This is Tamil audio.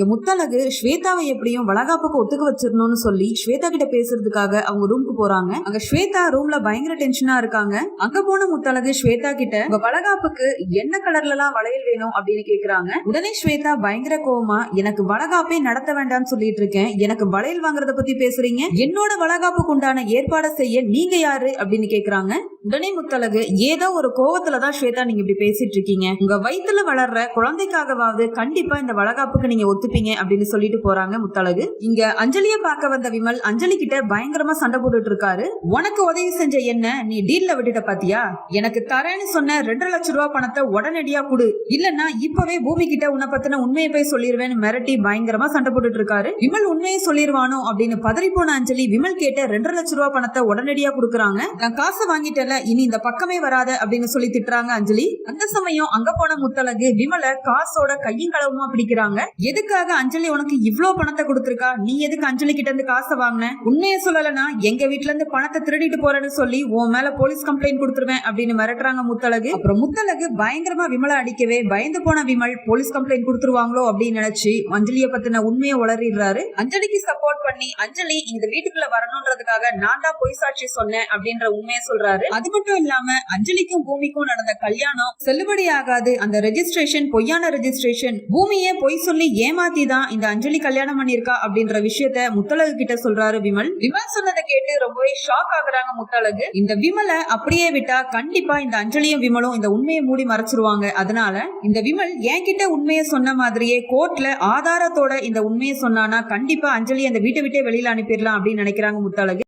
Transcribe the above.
இங்க முத்தழகு ஸ்வேதாவை எப்படியும் வளகாப்புக்கு ஒத்துக்க வச்சிடணும்னு சொல்லி ஸ்வேதா கிட்ட பேசுறதுக்காக அவங்க ரூமுக்கு போறாங்க. அங்க ஸ்வேதா ரூம்ல பயங்கர டென்ஷனா இருக்காங்க. அங்க போன முத்தழகு ஸ்வேதா கிட்ட உங்க வளகாப்புக்கு என்ன கலர்ல எல்லாம் வளையல் வேணும் அப்படின்னு கேக்குறாங்க. உடனே ஸ்வேதா பயங்கர கோவமா எனக்கு வளகாப்பே நடத்த வேண்டாம்னு சொல்லிட்டு இருக்கேன். எனக்கு வளையல் வாங்குறத பத்தி பேசுறீங்க? என்னோட வளகாப்புக்கு உண்டான ஏற்பாடை செய்ய நீங்க யாரு? அப்படின்னு கேக்குறாங்க. உடனே முத்தழகு ஏதோ ஒரு கோவத்துல தான் ஸ்வேதா நீங்க இப்படி பேசிட்டு இருக்கீங்க உங்க வயித்துல வளர்ற குழந்தைக்காகவாவது கண்டிப்பா இந்த வளகாப்புக்கு நீங்க ஒத்துப்பீங்க அப்படின்னு சொல்லிட்டு போறாங்க முத்தழகு. இங்க அஞ்சலிய பார்க்க வந்த விமல் அஞ்சலி கிட்ட பயங்கரமா சண்டை போட்டுட்டு இருக்காரு உனக்கு உதவி செஞ்ச என்ன? நீ டீல்ல விட்டுட்ட பாத்தியா? எனக்கு தரேன்னு சொன்ன ரெண்டரை லட்சம் ரூபாய் பணத்தை உடனடியா கொடு. இல்லன்னா இப்பவே பூமி கிட்ட உன்னை பத்தின உண்மையை போய் சொல்லிருவேன்னு மிரட்டி பயங்கரமா சண்டை போட்டுட்டு இருக்காரு விமல் உண்மையை சொல்லிருவானோ அப்படின்னு பதறி போன அஞ்சலி விமல் கேட்ட ரெண்டரை லட்சம் ரூபாய் பணத்தை உடனடியா கொடுக்குறாங்க. நான் காசை வாங்கிட்டல இனி இந்த பக்கமே வராத அப்படின்னு சொல்லி திட்டுறாங்க அஞ்சலி. அந்த சமயம் அங்க போன முத்தழகு விமலை காசோட கையும் களவுமா பிடிக்கிறாங்க. எதுக்காக அஞ்சலி உனக்கு இவ்வளவு பணத்தை கொடுத்திருக்கா? நீ எதுக்கு அஞ்சலி கிட்ட இருந்து காசை வாங்கின? உண்மையை சொல்லலனா எங்க வீட்ல இருந்து பணத்தை திருடிட்டு போறேன்னு சொல்லி உன் மேல போலீஸ் கம்ப்ளைண்ட் கொடுத்துருவேன் அப்படின்னு மிரட்டுறாங்க முத்தழகு. அப்புறம் முத்தழகு பயங்கரமா விமலை அடிக்கவே பயந்து போன விமல் போலீஸ் கம்ப்ளைண்ட் கொடுத்துருவாங்களோ அப்படின்னு நினைச்சு அஞ்சலியை பத்தின உண்மையை உளறிடுறாரு. அஞ்சலிக்கு சப்போர்ட் பண்ணி அஞ்சலி இந்த வீட்டுக்குள்ள வரணும்ன்றதுக்காக நான் தான் பொய் சாட்சி சொன்னேன் அப்படின்ற உண்மையை சொல்றாரு. அது மட்டும் இல்லாம அஞ்சலிக்கும் பூமிக்கும் நடந்த கல்யாணம் செல்லுபடி ஆகாது அந்த ரெஜிஸ்ட்ரேஷன் பொய்யான ரெஜிஸ்ட்ரேஷன் பூமியே பொய் சொல்லி ஏமாத்தி தான் இந்த அஞ்சலி கல்யாணம் பண்ணிருக்கா அப்படின்ற விஷயத்த முத்தழகு கிட்ட சொல்றாரு விமல். விமல் சொன்னதை கேட்டு ரொம்பவே ஷாக் ஆகுறாங்க முத்தழகு. இந்த விமலை அப்படியே விட்டா கண்டிப்பா இந்த அஞ்சலியும் விமலும் இந்த உண்மையை மூடி மறைச்சிருவாங்க. அதனால இந்த விமல் என்கிட்ட உண்மையை சொன்ன மாதிரியே கோர்ட்ல ஆதாரத்தோட இந்த உண்மையை சொன்னானா கண்டிப்பா அஞ்சலி அந்த வீட்டை விட்டே வெளியில அனுப்பிடலாம் அப்படின்னு நினைக்கிறாங்க முத்தழகு.